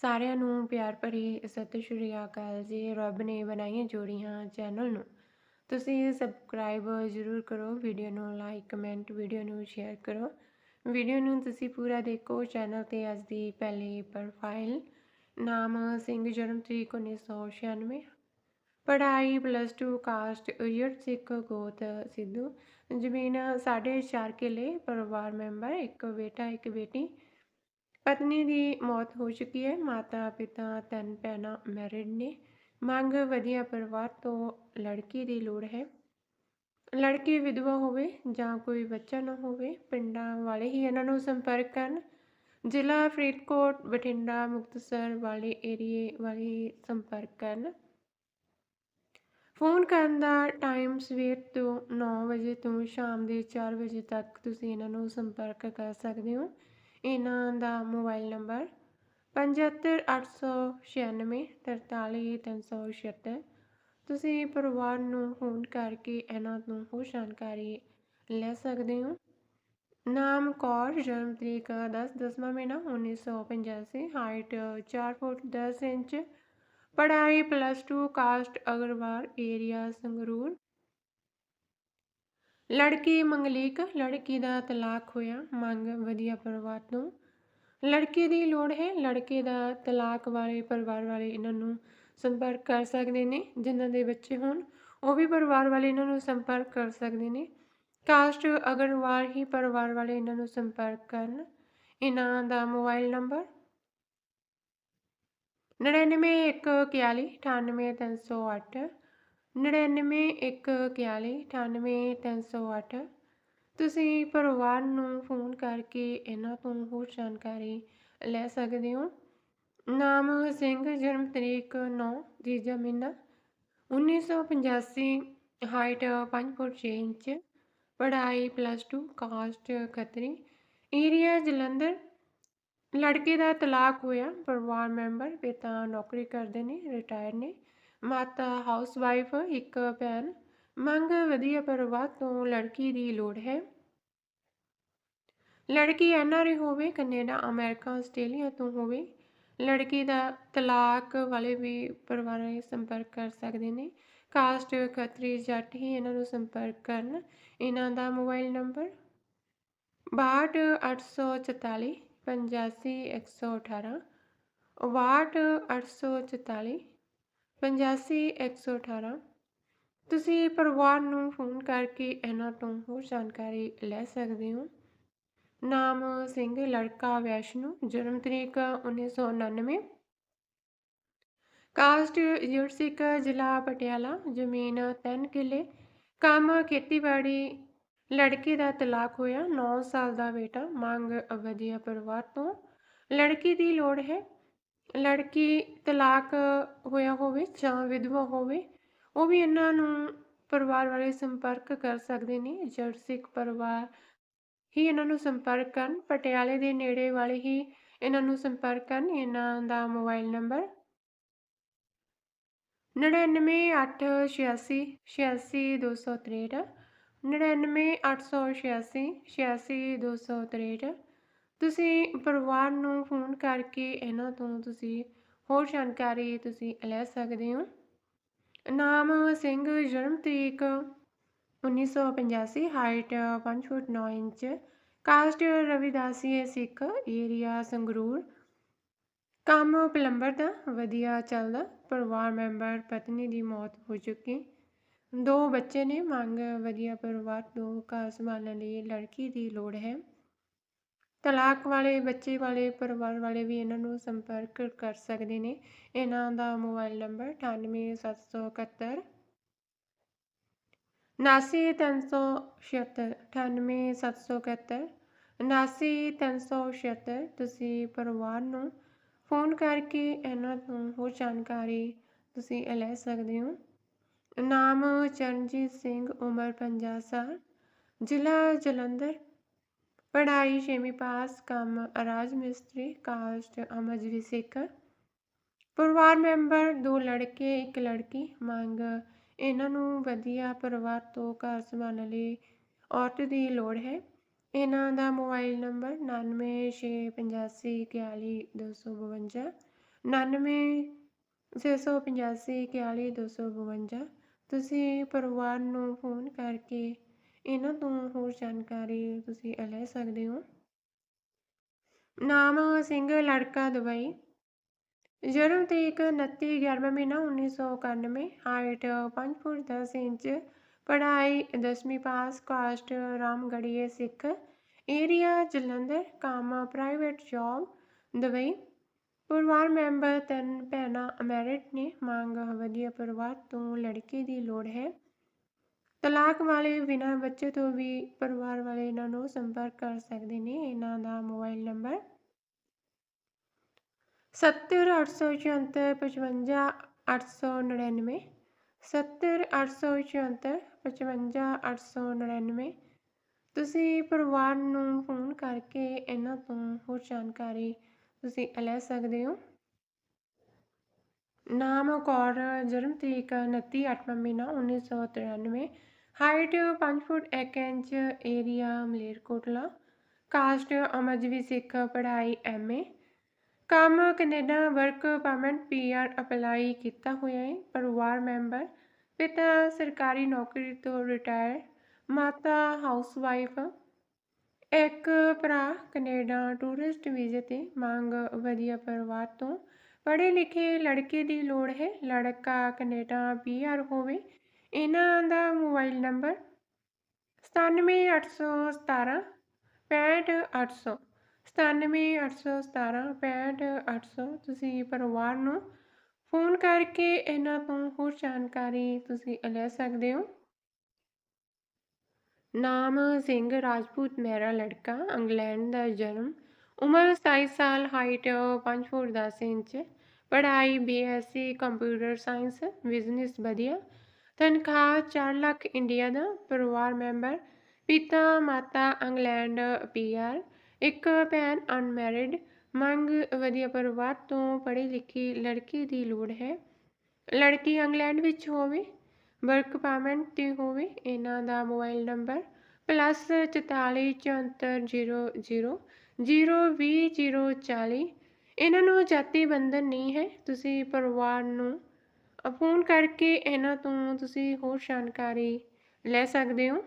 ਸਾਰਿਆਂ ਨੂੰ ਪਿਆਰ ਭਰੀ ਸਤਿ ਸ਼੍ਰੀ ਅਕਾਲ ਜੀ। ਰੱਬ ਨੇ ਬਣਾਈਆਂ ਜੋੜੀਆਂ ਚੈਨਲ ਨੂੰ। ਤੁਸੀਂ ਸਬਸਕ੍ਰਾਈਬ ਜ਼ਰੂਰ ਕਰੋ ਵੀਡੀਓ ਨੂੰ ਲਾਈਕ ਕਮੈਂਟ ਵੀਡੀਓ ਨੂੰ ਸ਼ੇਅਰ ਕਰੋ। ਵੀਡੀਓ ਨੂੰ ਤੁਸੀਂ ਪੂਰਾ ਦੇਖੋ। ਚੈਨਲ ਤੇ ਅੱਜ ਦੀ ਪਹਿਲੀ ਪ੍ਰੋਫਾਈਲ ਨਾਮ ਸਿੰਘ ਜਨਮ ਤਰੀਕ 1996 ਪੜ੍ਹਾਈ ਪਲੱਸ 2 ਕਾਸਟ ਈਅਰ ਸਿੱਖ ਗੋਤ ਸਿੱਧੂ। ਜ਼ਮੀਨ 4.5 ਕਿੱਲੇ, ਪਰਿਵਾਰ ਮੈਂਬਰ, ਇੱਕ ਬੇਟਾ, ਇੱਕ ਬੇਟੀ। ਪਤਨੀ ਦੀ ਮੌਤ ਹੋ ਚੁੱਕੀ ਹੈ। ਮਾਤਾ ਪਿਤਾ ਤਿੰਨ ਭੈਣਾਂ ਮੈਰਿਡ ਨੇ। ਮੰਗ ਵਧੀਆ ਪਰਿਵਾਰ ਤੋਂ ਲੜਕੀ ਦੀ ਲੋੜ ਹੈ। ਲੜਕੀ ਵਿਧਵਾ ਹੋਵੇ ਜਾਂ ਕੋਈ ਬੱਚਾ ਨਾ ਹੋਵੇ, ਪਿੰਡਾਂ ਵਾਲੇ ਹੀ ਇਹਨਾਂ ਨੂੰ ਸੰਪਰਕ ਕਰਨ। ਜ਼ਿਲ੍ਹਾ ਫਰੀਦਕੋਟ, ਬਠਿੰਡਾ, ਮੁਕਤਸਰ ਵਾਲੇ ਏਰੀਏ ਵਾਲੇ ਸੰਪਰਕ ਕਰਨ। ਫੋਨ ਕਰਨ ਦਾ ਟਾਈਮ ਸਵੇਰ ਤੋਂ 9 ਵਜੇ ਤੋਂ ਸ਼ਾਮ ਦੇ 4 ਵਜੇ ਤੱਕ ਤੁਸੀਂ ਇਹਨਾਂ ਨੂੰ ਸੰਪਰਕ ਕਰ ਸਕਦੇ ਹੋ। ਇਹਨਾਂ ਦਾ ਮੋਬਾਈਲ ਨੰਬਰ 7586 43376 ਤੁਸੀਂ ਪਰਿਵਾਰ ਨੂੰ ਫੋਨ ਕਰਕੇ ਇਹਨਾਂ ਤੋਂ ਹੋਰ ਜਾਣਕਾਰੀ ਲੈ ਸਕਦੇ ਹੋ। ਨਾਮ, ਕੌਰ, ਜਨਮ ਤਰੀਕ 10 ਦਸਵਾਂ ਮਹੀਨਾ 1985 ਹਾਈਟ 4 ਫੁੱਟ 10 ਇੰਚ। ਪੜ੍ਹਾਈ plus 2 caste Agarwal area Sangrur. ਲੜਕੀ ਮੰਗਲੀਕ, ਲੜਕੀ ਦਾ ਤਲਾਕ ਹੋਇਆ, ਮੰਗ ਵਧੀਆ ਪਰਿਵਾਰ ਤੋਂ। ਲੜਕੇ ਦੀ ਲੋੜ ਹੈ, ਲੜਕੇ ਦਾ ਤਲਾਕ ਵਾਲੇ ਪਰਿਵਾਰ ਵਾਲੇ ਇਹਨਾਂ ਨੂੰ ਸੰਪਰਕ ਕਰ ਸਕਦੇ ਨੇ, ਜਿਨ੍ਹਾਂ ਦੇ ਬੱਚੇ ਹੋਣ, ਉਹ ਵੀ ਪਰਿਵਾਰ ਵਾਲੇ ਇਹਨਾਂ ਨੂੰ ਸੰਪਰਕ ਕਰ ਸਕਦੇ ਨੇ। ਕਾਸਟ ਅਗਰਵਾਲ ਹੀ ਪਰਿਵਾਰ ਵਾਲੇ ਇਹਨਾਂ ਨੂੰ ਸੰਪਰਕ ਕਰਨ। ਇਹਨਾਂ ਦਾ ਮੋਬਾਈਲ ਨੰਬਰ 9914198308 9914198308 ਤੁਸੀਂ ਪਰਿਵਾਰ ਨੂੰ ਫੋਨ ਕਰਕੇ ਇਹਨਾਂ ਤੋਂ ਹੋਰ ਜਾਣਕਾਰੀ ਲੈ ਸਕਦੇ ਹੋ। ਨਾਮ ਸਿੰਘ, ਜਨਮ ਤਰੀਕ 9 ਤੀਜਾ ਮਹੀਨਾ 1985 ਹਾਈਟ 5 ਫੁੱਟ 6 ਇੰਚ, ਪੜ੍ਹਾਈ plus 2 caste Khatri area Jalandhar. ਲੜਕੇ ਦਾ ਤਲਾਕ ਹੋਇਆ, ਪਰਿਵਾਰ ਮੈਂਬਰ ਪਿਤਾ ਨੌਕਰੀ ਕਰਦੇ ਨੇ ਰਿਟਾਇਰ ਨੇ। ਮਾਤਾ ਹਾਊਸਵਾਈਫ, ਇੱਕ ਭੈਣ। ਮੰਗ ਵਧੀਆ ਪਰਿਵਾਰ ਤੋਂ ਲੜਕੀ ਦੀ ਲੋੜ ਹੈ। ਲੜਕੀ ਐਨਆਰਏ ਹੋਵੇ, ਕੈਨੇਡਾ, ਅਮਰੀਕਾ, ਆਸਟ੍ਰੇਲੀਆ ਤੋਂ ਹੋਵੇ, ਲੜਕੀ ਦਾ ਤਲਾਕ ਵਾਲੇ ਵੀ ਪਰਿਵਾਰਾਂ ਸੰਪਰਕ ਕਰ ਸਕਦੇ ਨੇ। ਕਾਸਟ ਖੱਤਰੀ ਜੱਟ ਹੀ ਇਹਨਾਂ ਨੂੰ ਸੰਪਰਕ ਕਰਨ। ਇਹਨਾਂ ਦਾ ਮੋਬਾਈਲ ਨੰਬਰ 62844 85118 62844 85118 ਤੁਸੀਂ ਪਰਿਵਾਰ ਨੂੰ ਫੋਨ ਕਰਕੇ ਇਹਨਾਂ ਤੋਂ ਹੋਰ ਜਾਣਕਾਰੀ ਲੈ ਸਕਦੇ ਹੋ। ਨਾਮ ਸਿੰਘ, ਲੜਕਾ ਵੈਸ਼ਨੂ, ਜਨਮ ਤਰੀਕ 1999 ਕਾਸਟ ਯੂਰਸਿਕ ਜ਼ਿਲ੍ਹਾ ਪਟਿਆਲਾ, ਜ਼ਮੀਨ 3 ਕਿੱਲੇ। ਕੰਮ ਖੇਤੀਬਾੜੀ, ਲੜਕੇ ਦਾ ਤਲਾਕ ਹੋਇਆ 9 ਸਾਲ ਦਾ ਬੇਟਾ। ਮੰਗ ਵਧੀਆ ਪਰਿਵਾਰ ਤੋਂ। ਲੜਕੀ ਦੀ ਲੋੜ ਹੈ। ਲੜਕੀ ਤਲਾਕ ਹੋਇਆ ਹੋਵੇ ਜਾਂ ਵਿਧਵਾ ਹੋਵੇ, ਉਹ ਵੀ ਇਹਨਾਂ ਨੂੰ ਪਰਿਵਾਰ ਵਾਲੇ ਸੰਪਰਕ ਕਰ ਸਕਦੇ ਨੇ। ਜੜ ਸਿੱਖ ਪਰਿਵਾਰ ਹੀ ਇਹਨਾਂ ਨੂੰ ਸੰਪਰਕ ਕਰਨ, ਪਟਿਆਲੇ ਦੇ ਨੇੜੇ ਵਾਲੇ ਹੀ ਇਹਨਾਂ ਨੂੰ ਸੰਪਰਕ ਕਰਨ। ਇਹਨਾਂ ਦਾ ਮੋਬਾਈਲ ਨੰਬਰ 99886 86263 99886 86263 ਤੁਸੀਂ ਪਰਿਵਾਰ ਨੂੰ ਫੋਨ ਕਰਕੇ ਇਹਨਾਂ ਤੋਂ ਤੁਸੀਂ ਹੋਰ ਜਾਣਕਾਰੀ ਤੁਸੀਂ ਲੈ ਸਕਦੇ ਹੋ। ਨਾਮ ਸਿੰਘ, ਜਨਮ ਤਰੀਕ 1985 ਹਾਈਟ 5 ਫੁੱਟ 9 ਇੰਚ ਕਾਸਟ ਰਵਿਦਾਸੀ ਸਿੱਖ ਏਰੀਆ ਸੰਗਰੂਰ। ਕੰਮ ਪਲੰਬਰ ਦਾ, ਵਧੀਆ ਚੱਲਦਾ, ਪਰਿਵਾਰ ਮੈਂਬਰ, ਪਤਨੀ ਦੀ ਮੌਤ ਹੋ ਚੁੱਕੀ। ਦੋ ਬੱਚੇ ਨੇ, ਮੰਗ ਵਧੀਆ ਪਰਿਵਾਰ ਤੋਂ ਘਰ ਸੰਭਾਲਣ ਲਈ ਲੜਕੀ ਦੀ ਲੋੜ ਹੈ। ਤਲਾਕ ਵਾਲੇ, ਬੱਚੇ ਵਾਲੇ, ਪਰਿਵਾਰ ਵਾਲੇ ਵੀ ਇਹਨਾਂ ਨੂੰ ਸੰਪਰਕ ਕਰ ਸਕਦੇ ਨੇ। ਇਹਨਾਂ ਦਾ ਮੋਬਾਈਲ ਨੰਬਰ 98771 99376 98771 99376 ਤੁਸੀਂ ਪਰਿਵਾਰ ਨੂੰ ਫੋਨ ਕਰਕੇ ਇਹਨਾਂ ਤੋਂ ਹੋਰ ਜਾਣਕਾਰੀ ਤੁਸੀਂ ਲੈ ਸਕਦੇ ਹੋ। ਨਾਮ ਚਰਨਜੀਤ ਸਿੰਘ, ਉਮਰ 50 ਸਾਲ, ਜ਼ਿਲ੍ਹਾ ਜਲੰਧਰ ਪੜ੍ਹਾਈ, ਛੇਵੀਂ ਪਾਸ, ਕੰਮ ਰਾਜ ਮਿਸਤਰੀ, ਕਾਸਟ, ਅਮਜਰੀ ਸਿੱਖ। ਪਰਿਵਾਰ ਮੈਂਬਰ, ਦੋ ਲੜਕੇ, ਇੱਕ ਲੜਕੀ, ਮੰਗ। ਇਹਨਾਂ ਨੂੰ ਵਧੀਆ ਪਰਿਵਾਰ ਤੋਂ ਘਰ ਸੰਭਾਲਣ ਲਈ ਔਰਤ ਦੀ ਲੋੜ ਹੈ। ਇਹਨਾਂ ਦਾ ਮੋਬਾਈਲ ਨੰਬਰ 9665841252 99 685 41 252 ਤੁਸੀਂ ਪਰਿਵਾਰ ਨੂੰ ਫੋਨ ਕਰਕੇ ਇਹਨਾਂ ਤੋਂ ਹੋਰ ਜਾਣਕਾਰੀ ਤੁਸੀਂ ਲੈ ਸਕਦੇ ਹੋ। ਨਾਮ ਸਿੰਘ ਲੜਕਾ ਦੁਬਈ। ਜਨਮ ਤਰੀਕ 29 11 ਮਹੀਨਾ 1991 ਹਾਈਟ 5 ਫੁੱਟ 10 ਇੰਚ, ਪੜ੍ਹਾਈ 10ਵੀਂ pass, caste Ramgarhia Sikh area Jalandhar, ਕੰਮ ਪ੍ਰਾਈਵੇਟ ਜੌਬ ਦੁਬਈ। ਪਰਿਵਾਰ ਮੈਂਬਰ ਤਿੰਨ ਭੈਣਾਂ ਅਮੈਰਿਟ ਨੇ, ਮੰਗ ਵਧੀਆ ਪਰਿਵਾਰ ਤੋਂ ਲੜਕੇ ਦੀ ਲੋੜ ਹੈ। ਤਲਾਕ ਵਾਲੇ ਬਿਨਾਂ ਬੱਚੇ ਤੋਂ ਵੀ ਪਰਿਵਾਰ ਵਾਲੇ ਇਹਨਾਂ ਨੂੰ ਸੰਪਰਕ ਕਰ ਸਕਦੇ ਨੇ। ਇਹਨਾਂ ਦਾ ਮੋਬਾਈਲ ਨੰਬਰ 70874 70874 ਤੁਸੀਂ ਪਰਿਵਾਰ ਨੂੰ ਫੋਨ ਕਰਕੇ ਇਹਨਾਂ ਤੋਂ ਹੋਰ ਜਾਣਕਾਰੀ ਤੁਸੀਂ ਲੈ ਸਕਦੇ ਹੋ। ਨਾਮ, ਕੌਰ, ਜਨਮ ਤਰੀਕ 29 ਅੱਠਵਾਂ ਮਹੀਨਾ 1993 height 5 foot 1 inch area Malerkotla caste ਅਮਰਜੀਵੀ Sikh ਪੜ੍ਹਾਈ ਐਮਏ ਕੰਮ Canada work permit PR apply ਕੀਤਾ ਹੋਇਆ ਹੈ ਪਰਿਵਾਰ ਮੈਂਬਰ ਪਿਤਾ ਸਰਕਾਰੀ ਨੌਕਰੀ ਤੋਂ ਰਿਟਾਇਰ ਮਾਤਾ ਹਾਊਸਵਾਈਫ ਇੱਕ ਭਰਾ ਕੈਨੇਡਾ ਟੂਰਿਸਟ ਵੀਜ਼ੇ ਤੇ ਮੰਗ ਵਧੀਆ ਪਰਿਵਾਰ ਤੋਂ ਪੜ੍ਹੇ ਲਿਖੇ ਲੜਕੇ ਦੀ ਲੋੜ ਹੈ ਲੜਕਾ ਕੈਨੇਡਾ ਪੀਆਰ ਹੋਵੇ ਇਹਨਾਂ ਦਾ ਮੋਬਾਈਲ ਨੰਬਰ 97817 65800 97817 65800 ਤੁਸੀਂ ਪਰਿਵਾਰ ਨੂੰ ਫੋਨ ਕਰਕੇ ਇਹਨਾਂ ਤੋਂ ਹੋਰ ਜਾਣਕਾਰੀ ਤੁਸੀਂ ਲੈ ਸਕਦੇ ਹੋ। ਨਾਮ ਸਿੰਘ ਰਾਜਪੂਤ ਮਹਿਰਾ ਲੜਕਾ, ਇੰਗਲੈਂਡ ਦਾ ਜਨਮ, ਉਮਰ 27 ਸਾਲ, ਹਾਈਟ 5 ਫੁੱਟ 10 ਇੰਚ, ਪੜ੍ਹਾਈ ਬੀਐਸਸੀ ਕੰਪਿਊਟਰ ਸਾਇੰਸ, ਬਿਜ਼ਨਸ ਵਧੀਆ ਤਨਖਾਹ 4 ਲੱਖ ਇੰਡੀਆ ਦਾ ਪਰਿਵਾਰ ਮੈਂਬਰ, ਪਿਤਾ ਮਾਤਾ ਇੰਗਲੈਂਡ ਪੀਆਰ, ਇੱਕ ਭੈਣ ਅਨਮੈਰਿਡ, ਮੰਗ ਵਧੀਆ ਪਰਿਵਾਰ ਤੋਂ ਪੜ੍ਹੀ ਲਿਖੀ ਲੜਕੀ ਦੀ ਲੋੜ ਹੈ। ਲੜਕੀ ਇੰਗਲੈਂਡ ਵਿੱਚ ਹੋਵੇ, ਵਰਕ ਪਰਮਿਟ ਤੇ ਹੋਵੇ, ਇਹਨਾਂ ਦਾ ਮੋਬਾਈਲ ਨੰਬਰ ਪਲੱਸ 44 74 00 ਇਹਨਾਂ ਨੂੰ ਜਾਤੀ ਬੰਧਨ ਨਹੀਂ ਹੈ, ਤੁਸੀਂ ਪਰਿਵਾਰ ਨੂੰ ਫੋਨ ਕਰਕੇ ਇਹਨਾਂ ਤੋਂ ਤੁਸੀਂ ਹੋਰ ਜਾਣਕਾਰੀ ਲੈ ਸਕਦੇ ਹੋ?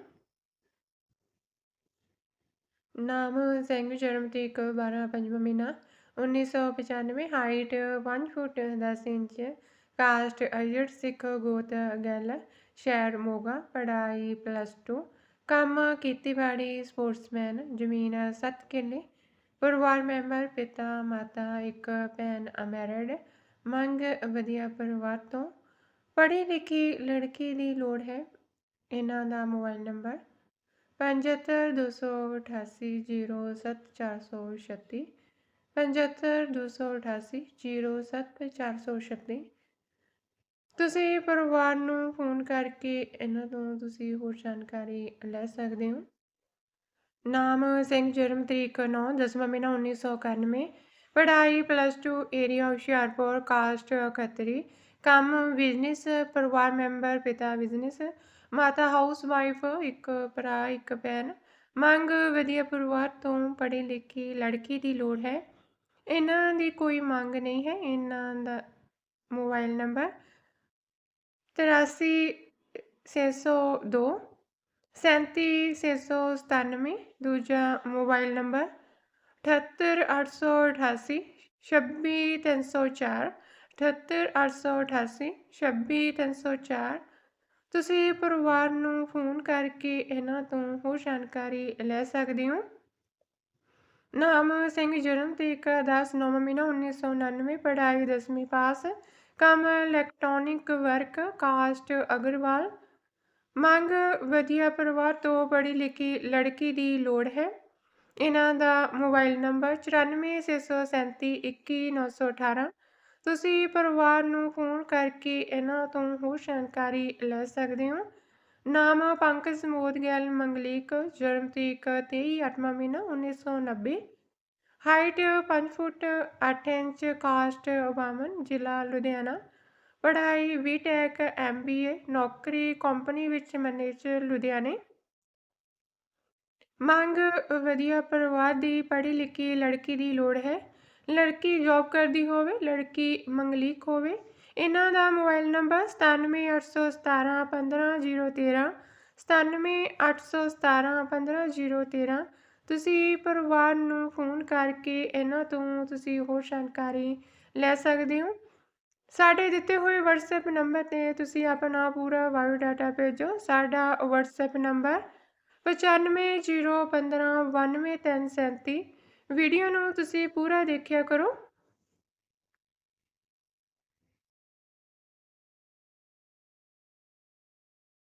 ਨਾਮ ਸਿੰਘ ਜਨਮ ਤਰੀਕ 12 ਪੰਜਵਾਂ ਮਹੀਨਾ 1995 ਹਾਈਟ 5 ਫੁੱਟ 10 ਇੰਚ, ਕਾਸਟ ਅਜਟ ਸਿੱਖ, ਗੋਤ ਗੈਲ ਸ਼ਹਿਰ, ਮੋਗਾ ਪੜਾਈ ਪਲੱਸ 2 ਕੰਮ, ਖੇਤੀਬਾੜੀ ਸਪੋਰਟਸਮੈਨ ਜ਼ਮੀਨ 7 ਕਿੱਲੇ, ਪਰਿਵਾਰ ਮੈਂਬਰ, ਪਿਤਾ, ਮਾਤਾ, ਇੱਕ, ਭੈਣ ਅਮੈਰਿਡ ਮੰਗ ਵਧੀਆ ਪਰਿਵਾਰ ਤੋਂ। ਪੜ੍ਹੀ ਲਿਖੀ ਲੜਕੀ ਦੀ ਲੋੜ ਹੈ। ਇਹਨਾਂ ਦਾ ਮੋਬਾਈਲ ਨੰਬਰ 7528807436 7528807436 ਤੁਸੀਂ ਪਰਿਵਾਰ ਨੂੰ ਫੋਨ ਕਰਕੇ ਇਹਨਾਂ ਤੋਂ ਤੁਸੀਂ ਹੋਰ ਜਾਣਕਾਰੀ ਲੈ ਸਕਦੇ ਹੋ। ਨਾਮ ਸਿੰਘ, ਜਨਮ ਤਰੀਕ 9 ਦਸਵਾਂ ਮਹੀਨਾ 1991 ਪੜ੍ਹਾਈ plus 2 area Hoshiarpur caste Khatri ਕੰਮ ਬਿਜ਼ਨਸ ਪਰਿਵਾਰ ਮੈਂਬਰ ਪਿਤਾ ਬਿਜ਼ਨਸ ਮਾਤਾ ਹਾਊਸ ਵਾਈਫ ਇੱਕ ਭਰਾ, ਇੱਕ ਭੈਣ। ਮੰਗ ਵਧੀਆ ਪਰਿਵਾਰ ਤੋਂ ਪੜ੍ਹੀ ਲਿਖੀ ਲੜਕੀ ਦੀ ਲੋੜ ਹੈ। ਇਹਨਾਂ ਦੀ ਕੋਈ ਮੰਗ ਨਹੀਂ ਹੈ, ਇਹਨਾਂ ਦਾ ਮੋਬਾਈਲ ਨੰਬਰ 83602 37697 ਦੂਜਾ ਮੋਬਾਈਲ ਨੰਬਰ ਅਠੱਤਰ ਅੱਠ ਸੌ ਅਠਾਸੀ ਛੱਬੀ ਤਿੰਨ ਸੌ ਚਾਰ ਅਠੱਤਰ ਅੱਠ ਸੌ ਅਠਾਸੀ ਛੱਬੀ ਤਿੰਨ ਸੌ ਚਾਰ ਤੁਸੀਂ ਪਰਿਵਾਰ ਨੂੰ ਫੋਨ ਕਰਕੇ ਇਹਨਾਂ ਤੋਂ ਹੋਰ ਜਾਣਕਾਰੀ ਲੈ ਸਕਦੇ ਹੋ? ਨਾਮ ਸਿੰਘ ਜਨਮ ਤਰੀਕ 10 ਨਵੰਬਰ ਮਹੀਨਾ 1999 ਪੜ੍ਹਾਈ 10ਵੀਂ ਪਾਸ। ਕੰਮ ਇਲੈਕਟ੍ਰੋਨਿਕ ਵਰਕ ਕਾਸਟ ਅਗਰਵਾਲ। ਮੰਗ ਵਧੀਆ ਪਰਿਵਾਰ ਤੋਂ ਪੜ੍ਹੀ ਲਿਖੀ ਲੜਕੀ ਦੀ ਲੋੜ ਹੈ। ਇਹਨਾਂ ਦਾ ਮੋਬਾਈਲ ਨੰਬਰ 9467321918 ਤੁਸੀਂ ਪਰਿਵਾਰ ਨੂੰ ਫੋਨ ਕਰਕੇ ਇਹਨਾਂ ਤੋਂ ਹੋਰ ਜਾਣਕਾਰੀ ਲੈ ਸਕਦੇ ਹੋ। ਨਾਮ ਪੰਕਜ ਮੋਦਗਿਆਲ ਮੰਗਲੀਕ, ਜਨਮ ਤਰੀਕ 23 8ਵਾਂ ਮਹੀਨਾ 1990 ਹਾਈਟ 5 ਫੁੱਟ 8 ਇੰਚ, ਕਾਸਟ ਓਬਾਮਨ ਜ਼ਿਲ੍ਹਾ ਲੁਧਿਆਣਾ। ਪੜ੍ਹਾਈ ਬੀਟੈਕ ਐਮਬੀਏ ਨੌਕਰੀ ਕੰਪਨੀ ਵਿੱਚ ਮੈਨੇਜਰ ਲੁਧਿਆਣੇ। ਮੰਗ ਵਧੀਆ ਪਰਿਵਾਰ ਦੀ ਪੜ੍ਹੀ ਲਿਖੀ ਲੜਕੀ ਦੀ ਲੋੜ ਹੈ। ਲੜਕੀ ਜੌਬ ਕਰਦੀ ਹੋਵੇ, ਲੜਕੀ ਮੰਗਲੀਕ ਹੋਵੇ। ਇਹਨਾਂ ਦਾ ਮੋਬਾਈਲ ਨੰਬਰ 9781715013 9781715013 ਤੁਸੀਂ ਪਰਿਵਾਰ ਨੂੰ ਫੋਨ ਕਰਕੇ ਇਹਨਾਂ ਤੋਂ ਤੁਸੀਂ ਹੋਰ ਜਾਣਕਾਰੀ ਲੈ ਸਕਦੇ ਹੋ। ਸਾਡੇ ਦਿੱਤੇ ਹੋਏ WhatsApp ਨੰਬਰ ਤੇ ਤੁਸੀਂ ਆਪਣਾ ਪੂਰਾ ਬਾਇਓਡਾਟਾ ਭੇਜੋ। ਸਾਡਾ WhatsApp ਨੰਬਰ 9501592337 ਵੀਡੀਓ ਨੂੰ ਤੁਸੀਂ ਪੂਰਾ ਦੇਖਿਆ ਕਰੋ।